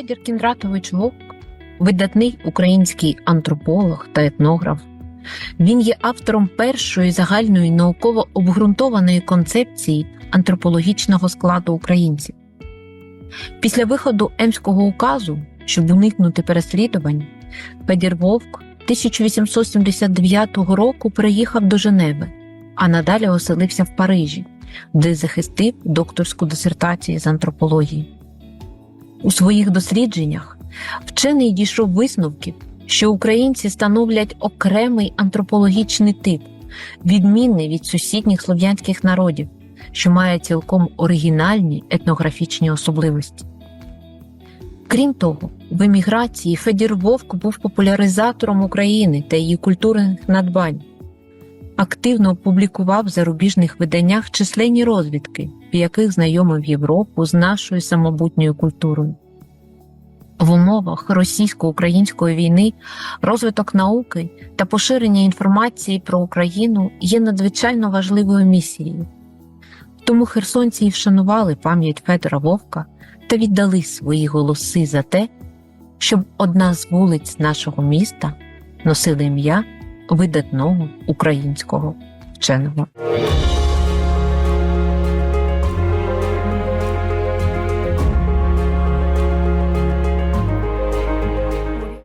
Федір Кіндратович Вовк видатний український антрополог та етнограф. Він є автором першої загальної науково обґрунтованої концепції антропологічного складу українців. Після виходу Емського указу, щоб уникнути переслідувань, Федір Вовк 1879 року приїхав до Женеви, а надалі оселився в Парижі, де захистив докторську дисертацію з антропології. У своїх дослідженнях вчений дійшов висновків, що українці становлять окремий антропологічний тип, відмінний від сусідніх слов'янських народів, що має цілком оригінальні етнографічні особливості. Крім того, в еміграції Федір Вовк був популяризатором України та її культурних надбань, активно публікував в зарубіжних виданнях численні розвідки, в яких знайомив Європу з нашою самобутньою культурою. В умовах російсько-української війни розвиток науки та поширення інформації про Україну є надзвичайно важливою місією. Тому херсонці й вшанували пам'ять Федора Вовка та віддали свої голоси за те, щоб одна з вулиць нашого міста носила ім'я видатного українського вченого.